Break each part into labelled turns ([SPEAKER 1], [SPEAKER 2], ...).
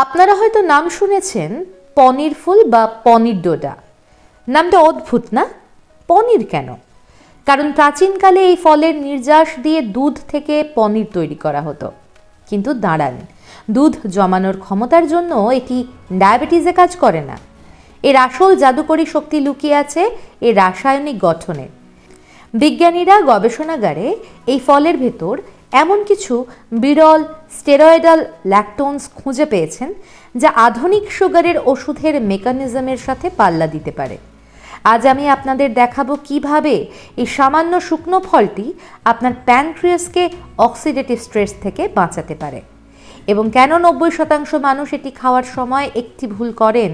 [SPEAKER 1] আপনারা হয়তো নাম শুনেছেন পনির ফুল বা পনির ডোডা। নামটা অদ্ভুত না? পনির কেন? কারণ প্রাচীনকালে এই ফলের নির্যাস দিয়ে দুধ থেকে পনির তৈরি করা হতো। কিন্তু দাঁড়ান, দুধ জমানোর ক্ষমতার জন্য এটি ডায়াবেটিসে কাজ করে না। এর আসল জাদুকরী শক্তি লুকিয়ে আছে এর রাসায়নিক গঠনে। বিজ্ঞানীরা গবেষণাগারে এই ফলের ভেতর এমন কিছু বিরল স্টেরয়েডাল ল্যাকটোনস খুঁজে পেয়েছেন, যা আধুনিক সুগারের ওষুধের মেকানিজমের সাথে পাল্লা দিতে পারে। আজ আমি আপনাদের দেখাবো কীভাবে এই সামান্য শুকনো ফলটি আপনার প্যানক্রিয়াসকে অক্সিডেটিভ স্ট্রেস থেকে বাঁচাতে পারে। এবং কেন নব্বই শতাংশ মানুষ এটি খাওয়ার সময় একটি ভুল করেন,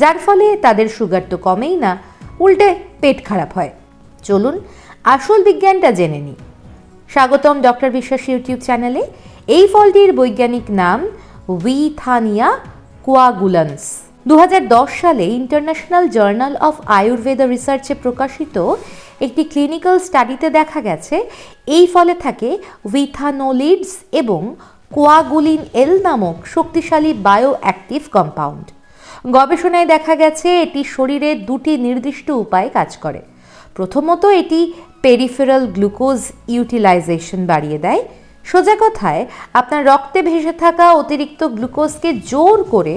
[SPEAKER 1] যার ফলে তাদের সুগার তো কমেই না, উল্টে পেট খারাপ হয়। চলুন আসল বিজ্ঞানটা জেনে নিই। স্বাগতম ডক্টর বিশ্বাস ইউটিউব চ্যানেলে। এই ফলটির বৈজ্ঞানিক নাম উইথানিয়া কোয়াগুলান্স। দু হাজার দশ সালে ইন্টারন্যাশনাল জার্নাল অফ আয়ুর্বেদা রিসার্চে প্রকাশিত একটি ক্লিনিক্যাল স্টাডিতে দেখা গেছে, এই ফলে থাকে উইথানোলিডস এবং কোয়াগুলিন এল নামক শক্তিশালী বায়ো অ্যাক্টিভ কম্পাউন্ড। গবেষণায় দেখা গেছে, এটি শরীরে দুটি নির্দিষ্ট উপায়ে কাজ করে। প্রথমত এটি পেরিফেরাল গ্লুকোজ ইউটিলাইজেশন বাড়িয়ে দেয়। সোজা কথায়, আপনার রক্তে ভেসে থাকা অতিরিক্ত গ্লুকোজকে জোর করে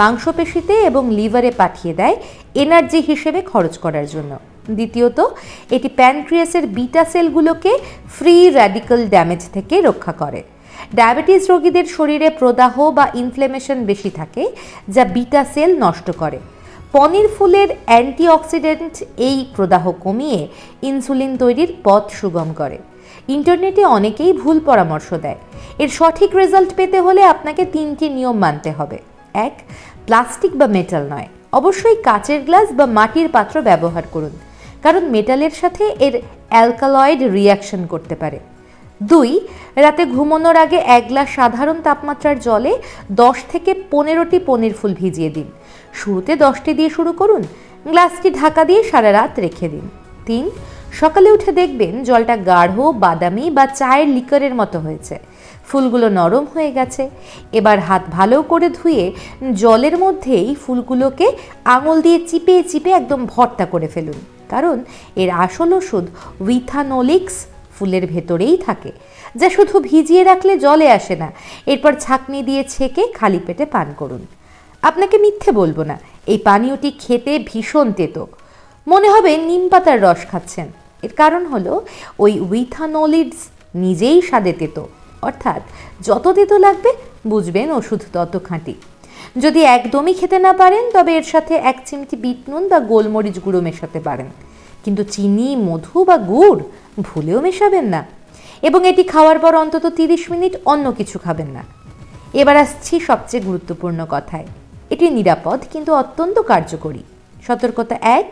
[SPEAKER 1] মাংসপেশিতে এবং লিভারে পাঠিয়ে দেয় এনার্জি হিসেবে খরচ করার জন্য। দ্বিতীয়ত, এটি প্যানক্রিয়াসের বিটা সেলগুলোকে ফ্রি র্যাডিক্যাল ড্যামেজ থেকে রক্ষা করে। ডায়াবেটিস রোগীদের শরীরে প্রদাহ বা ইনফ্লেমেশন বেশি থাকে, যা বিটা সেল নষ্ট করে। পনির ফুলের অ্যান্টিঅক্সিডেন্ট এই প্রদাহ কমিয়ে ইনসুলিন তৈরির পথ সুগম করে। ইন্টারনেটে অনেকেই ভুল পরামর্শ দেয়। এর সঠিক রেজাল্ট পেতে হলে আপনাকে তিনটি নিয়ম মানতে হবে। এক, প্লাস্টিক বা মেটাল নয়। অবশ্যই কাচের গ্লাস বা মাটির পাত্র ব্যবহার করুন। কারণ মেটালের সাথে এর অ্যালকালয়েড রিয়াকশন করতে পারে। দুই, রাতে ঘুমানোর আগে এক গ্লাস সাধারণ তাপমাত্রার জলে দশ থেকে পনেরোটি পনির ফুল ভিজিয়ে দিন। শুরুতে দশটি দিয়ে শুরু করুন। গ্লাসটি ঢাকা দিয়ে সারা রাত রেখে দিন। তিন, সকালে উঠে দেখবেন জলটা গাঢ়, বাদামি বা চায়ের লিকারের মতো হয়েছে। ফুলগুলো নরম হয়ে গেছে। এবার হাত ভালো করে ধুয়ে জলের মধ্যেই ফুলগুলোকে আঙুল দিয়ে চিপে চিপে একদম ভর্তা করে ফেলুন। কারণ এর আসল ওষুধ উইথানোলিক্স ফুলের ভেতরেই থাকে, যা শুধু ভিজিয়ে রাখলে জলে আসে না। এরপর ছাঁকনি দিয়ে ছেঁকে খালি পেটে পান করুন। আপনাকে মিথ্যে বলব না, এই পানীয়টি খেতে ভীষণ তেতো। মনে হবে নিম পাতার রস খাচ্ছেন। এর কারণ হলো, ওই উইথানোলিডস নিজেই স্বাদে তেতো। অর্থাৎ যত তেতো লাগবে, বুঝবেন ওষুধ তত খাঁটি। যদি একদমই খেতে না পারেন, তবে এর সাথে এক চিমটি বিট নুন বা গোলমরিচ গুঁড়ো মেশাতে পারেন। কিন্তু চিনি, মধু বা গুড় ভুলেও মেশাবেন না। এবং এটি খাওয়ার পর অন্তত তিরিশ মিনিট অন্য কিছু খাবেন না। এবার আসছি সবচেয়ে গুরুত্বপূর্ণ কথায়। এটি নিরাপদ কিন্তু অত্যন্ত কার্যকরী। সতর্কতা এক,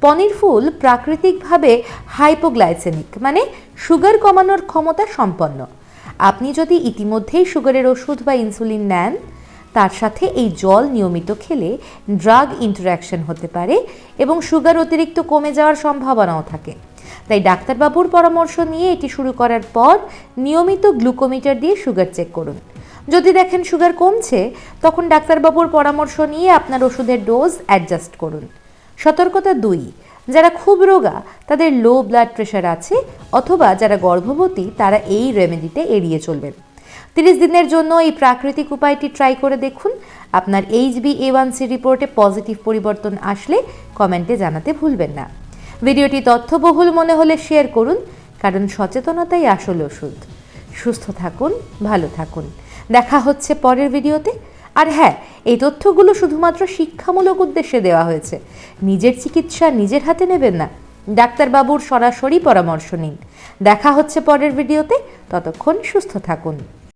[SPEAKER 1] পনির ফুল প্রাকৃতিকভাবে হাইপোগ্লাইসেমিক মানে সুগার কমানোর ক্ষমতা সম্পন্ন। আপনি যদি ইতিমধ্যেই সুগারের ওষুধ বা ইনসুলিন নেন তার সাথে এই জল নিয়মিত খেলে ড্রাগ ইন্টারাকশন হতে পারে এবং সুগার অতিরিক্ত কমে যাওয়ার সম্ভাবনাও থাকে। তাই ডাক্তারবাবুর পরামর্শ নিয়ে এটি শুরু করার পর নিয়মিত গ্লুকোমিটার দিয়ে সুগার চেক করুন। যদি দেখেন সুগার কমছে, তখন ডাক্তারবাবুর পরামর্শ নিয়ে আপনার ওষুধের ডোজ অ্যাডজাস্ট করুন। সতর্কতা দুই, যারা খুব রোগা, তাদের লো ব্লাড প্রেশার আছে অথবা যারা গর্ভবতী, তারা এই রেমেডিতে এড়িয়ে চলবেন। তিরিশ দিনের জন্য এই প্রাকৃতিক উপায়টি ট্রাই করে দেখুন। আপনার H B A one C রিপোর্টে পজিটিভ পরিবর্তন আসলে কমেন্টে জানাতে ভুলবেন না। ভিডিওটি তথ্যবহুল মনে হলে শেয়ার করুন, কারণ সচেতনতাই আসল ওষুধ। সুস্থ থাকুন, ভালো থাকুন। দেখা হচ্ছে পরের ভিডিওতে। আর হ্যাঁ এই তথ্যগুলো শুধুমাত্র শিক্ষামূলক উদ্দেশ্যে দেওয়া হয়েছে। নিজের চিকিৎসা নিজের হাতে নেবেন না। ডাক্তারবাবুর সরাসরি পরামর্শ নিন। দেখা হচ্ছে পরের ভিডিওতে। ততক্ষণ সুস্থ থাকুন।